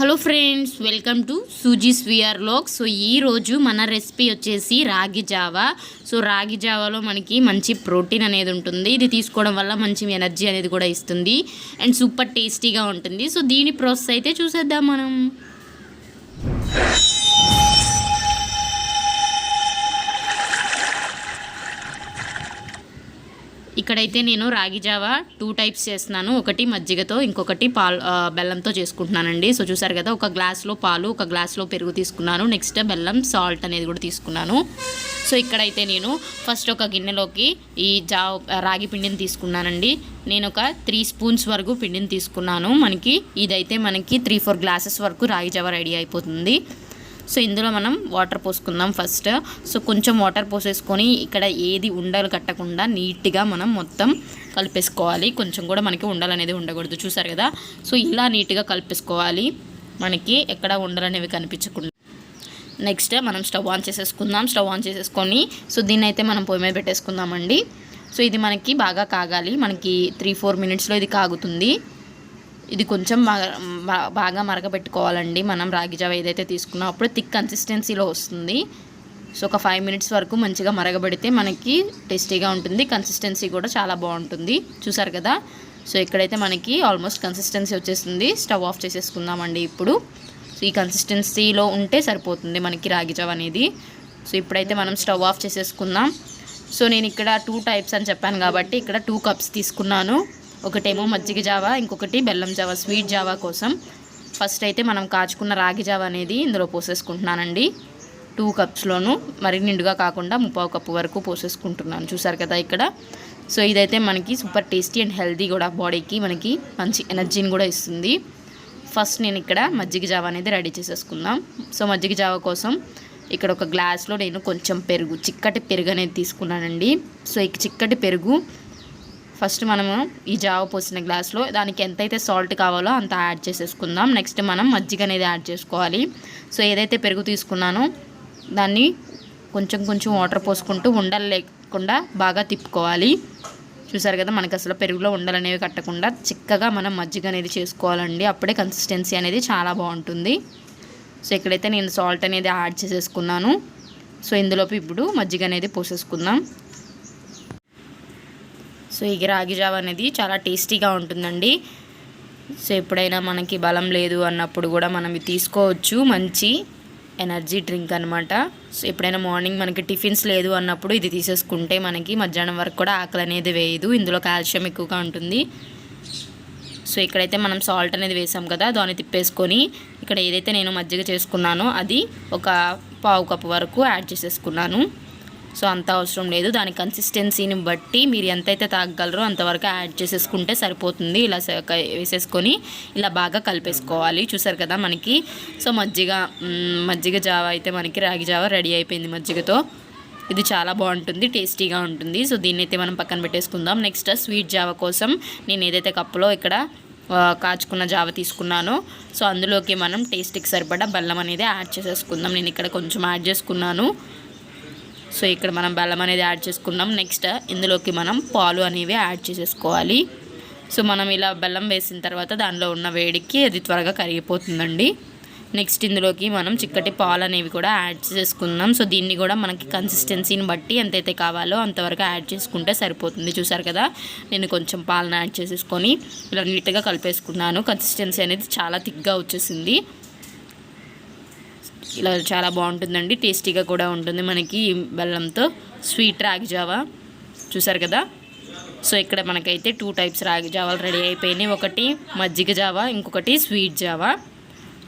Hello friends welcome to సూజీ స్వియర్ లోక్ సో ఈరోజు మన రెసిపీ వచ్చేసి రాగి జావా. సో రాగి జావాలో మనకి మంచి ప్రోటీన్ అనేది ఉంటుంది. ఇది తీసుకోవడం వల్ల మంచి ఎనర్జీ అనేది కూడా ఇస్తుంది. అండ్ సూపర్ టేస్టీగా ఉంటుంది. సో దీని ప్రాసెస్ అయితే చూసేద్దాం మనం. ఇక్కడైతే నేను రాగి జావా టూ టైప్స్ చేస్తున్నాను. ఒకటి మజ్జిగతో ఇంకొకటి పాలు బెల్లంతో చేసుకుంటున్నానండి. సో చూసారు కదా ఒక గ్లాస్లో పాలు ఒక గ్లాస్లో పెరుగు తీసుకున్నాను. నెక్స్ట్ బెల్లం సాల్ట్ అనేది కూడా తీసుకున్నాను. సో ఇక్కడైతే నేను ఫస్ట్ ఒక గిన్నెలోకి ఈ జా రాగి పిండిని తీసుకున్నానండి. నేను ఒక త్రీ స్పూన్స్ వరకు పిండిని తీసుకున్నాను. మనకి ఇదైతే మనకి త్రీ ఫోర్ గ్లాసెస్ వరకు రాగి జావా రెడీ అయిపోతుంది. సో ఇందులో మనం వాటర్ పోసుకుందాం ఫస్ట్ సో కొంచెం వాటర్ పోసేసుకొని ఇక్కడ ఏది ఉండలు కట్టకుండా నీట్గా మనం మొత్తం కలిపేసుకోవాలి. కొంచెం కూడా మనకి ఉండలు అనేది ఉండకూడదు. చూసారు కదా? సో ఇలా నీట్గా కలిపేసుకోవాలి. మనకి ఎక్కడ ఉండలు అనేవి కనిపించకుండా. నెక్స్ట్ మనం స్టవ్ ఆన్ చేసేసుకుందాం. స్టవ్ ఆన్ చేసేసుకొని సో దీన్ని అయితే మనం పొయ్యి మీద పెట్టేసుకుందామండి. సో ఇది మనకి బాగా కాగాలి. మనకి త్రీ ఫోర్ మినిట్స్లో ఇది కాగుతుంది. ఇది కొంచెం బాగా బాగా మరగబెట్టుకోవాలండి. మనం రాగి జావ ఏదైతే తీసుకున్నాం అప్పుడు థిక్ కన్సిస్టెన్సీలో వస్తుంది. సో ఒక ఫైవ్ మినిట్స్ వరకు మంచిగా మరగబెడితే మనకి టేస్టీగా ఉంటుంది. కన్సిస్టెన్సీ కూడా చాలా బాగుంటుంది. చూసారు కదా? సో ఇక్కడైతే మనకి ఆల్మోస్ట్ కన్సిస్టెన్సీ వచ్చేస్తుంది స్టవ్ ఆఫ్ చేసేసుకుందామండి ఇప్పుడు. సో ఈ కన్సిస్టెన్సీలో ఉంటే సరిపోతుంది మనకి రాగి జావ అనేది. సో ఇప్పుడైతే మనం స్టవ్ ఆఫ్ చేసేసుకుందాం. సో నేను ఇక్కడ టూ టైప్స్ అని చెప్పాను కాబట్టి ఇక్కడ టూ కప్స్ తీసుకున్నాను. ఒకటేమో మజ్జిగ జావా ఇంకొకటి బెల్లం జావా స్వీట్ జావా కోసం. ఫస్ట్ అయితే మనం కాచుకున్న రాగి జావా అనేది ఇందులో పోసేసుకుంటున్నానండి. టూ కప్స్లోను మరి నిండుగా కాకుండా ముప్పావు కప్పు వరకు పోసేసుకుంటున్నాను. చూసారు కదా ఇక్కడ? సో ఇదైతే మనకి సూపర్ టేస్టీ అండ్ హెల్తీ కూడా బాడీకి మనకి మంచి ఎనర్జీని కూడా ఇస్తుంది. ఫస్ట్ నేను ఇక్కడ మజ్జిగ జావ అనేది రెడీ చేసేసుకుందాం. సో మజ్జిగ జావ కోసం ఇక్కడ ఒక గ్లాస్లో నేను కొంచెం పెరుగు చిక్కటి పెరుగు అనేది తీసుకున్నానండి. సో ఈ చిక్కటి పెరుగు ఫస్ట్ మనము ఈ జావ పోసిన గ్లాస్లో దానికి ఎంతైతే సాల్ట్ కావాలో అంత యాడ్ చేసేసుకుందాం. నెక్స్ట్ మనం మజ్జిగ అనేది యాడ్ చేసుకోవాలి. సో ఏదైతే పెరుగు తీసుకున్నానో దాన్ని కొంచెం కొంచెం వాటర్ పోసుకుంటూ ఉండలు లేకుండా బాగా తిప్పుకోవాలి. చూసారు కదా మనకి అసలు పెరుగులో ఉండలు అనేవి కట్టకుండా చిక్కగా మనం మజ్జిగ అనేది చేసుకోవాలండి. అప్పుడే కన్సిస్టెన్సీ అనేది చాలా బాగుంటుంది. సో ఇక్కడైతే నేను సాల్ట్ అనేది యాడ్ చేసేసుకున్నాను. సో ఇందులోపు ఇప్పుడు మజ్జిగ అనేది పోసేసుకుందాం. సో ఈ రాగి జావ అనేది చాలా టేస్టీగా ఉంటుందండి. సో ఎప్పుడైనా మనకి బలం లేదు అన్నప్పుడు కూడా మనం తీసుకోవచ్చు. మంచి ఎనర్జీ డ్రింక్ అనమాట సో ఎప్పుడైనా మార్నింగ్ మనకి టిఫిన్స్ లేదు అన్నప్పుడు ఇది తీసేసుకుంటే మనకి మధ్యాహ్నం వరకు కూడా ఆకలి అనేది వేయదు. ఇందులో కాల్షియం ఎక్కువగా ఉంటుంది. సో ఇక్కడైతే మనం సాల్ట్ అనేది వేసాం కదా దాన్ని తిప్పేసుకొని ఇక్కడ ఏదైతే నేను మజ్జిగ చేసుకున్నానో అది ఒక పావు కప్పు వరకు యాడ్ చేసేసుకున్నాను. సో అంత అవసరం లేదు. దాని కన్సిస్టెన్సీని బట్టి మీరు ఎంతైతే తాగగలరో అంతవరకు యాడ్ చేసేసుకుంటే సరిపోతుంది. ఇలా వేసేసుకొని ఇలా బాగా కలిపేసుకోవాలి. చూసారు కదా మనకి? సో మజ్జిగ మజ్జిగ జావ అయితే మనకి రాగి జావ రెడీ అయిపోయింది మజ్జిగతో. ఇది చాలా బాగుంటుంది టేస్టీగా ఉంటుంది. సో దీన్ని అయితే మనం పక్కన పెట్టేసుకుందాం. నెక్స్ట్ స్వీట్ జావ కోసం నేను ఏదైతే కప్పులో ఇక్కడ కాచుకున్న జావ తీసుకున్నానో సో అందులోకి మనం టేస్ట్కి సరిపడా బెల్లం అనేది యాడ్ చేసేసుకుందాం. నేను ఇక్కడ కొంచెం యాడ్ చేసుకున్నాను. సో ఇక్కడ మనం బెల్లం అనేది యాడ్ చేసుకున్నాం. నెక్స్ట్ ఇందులోకి మనం పాలు అనేవి యాడ్ చేసేసుకోవాలి. సో మనం ఇలా బెల్లం వేసిన తర్వాత దానిలో ఉన్న వేడికి అది త్వరగా కరిగిపోతుందండి. నెక్స్ట్ ఇందులోకి మనం చిక్కటి పాలు అనేవి కూడా యాడ్ చేసుకుందాం సో దీన్ని కూడా మనకి కన్సిస్టెన్సీని బట్టి ఎంతైతే కావాలో అంతవరకు యాడ్ చేసుకుంటే సరిపోతుంది. చూసారు కదా? నేను కొంచెం పాలను యాడ్ చేసేసుకొని ఇలా నీట్గా కలిపేసుకున్నాను. కన్సిస్టెన్సీ అనేది చాలా థిక్గా వచ్చేసింది. ఇలా చాలా బాగుంటుందండి టేస్టీగా కూడా ఉంటుంది మనకి బెల్లంతో. స్వీట్ రాగి జావా చూసారు కదా? సో ఇక్కడ మనకైతే టూ టైప్స్ రాగి జావాలు రెడీ అయిపోయినాయి. ఒకటి మజ్జిగ జావా ఇంకొకటి స్వీట్ జావా.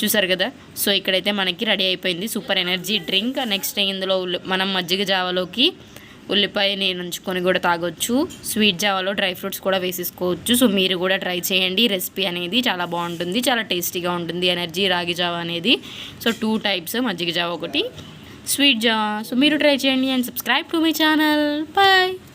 చూసారు కదా? సో ఇక్కడైతే మనకి రెడీ అయిపోయింది. సూపర్ ఎనర్జీ డ్రింక్ నెక్స్ట్ ఇందులో మనం మజ్జిగ జావాలోకి ఉల్లిపాయ నేను ఉంచుకొని కూడా తాగొచ్చు. స్వీట్ జావాలో డ్రై ఫ్రూట్స్ కూడా వేసేసుకోవచ్చు. సో మీరు కూడా ట్రై చేయండి. రెసిపీ అనేది చాలా బాగుంటుంది. చాలా టేస్టీగా ఉంటుంది. ఎనర్జీ రాగి జావా అనేది. సో టూ టైప్స్ మజ్జిగ జావా ఒకటి స్వీట్ జావా సో మీరు ట్రై చేయండి and subscribe to my channel bye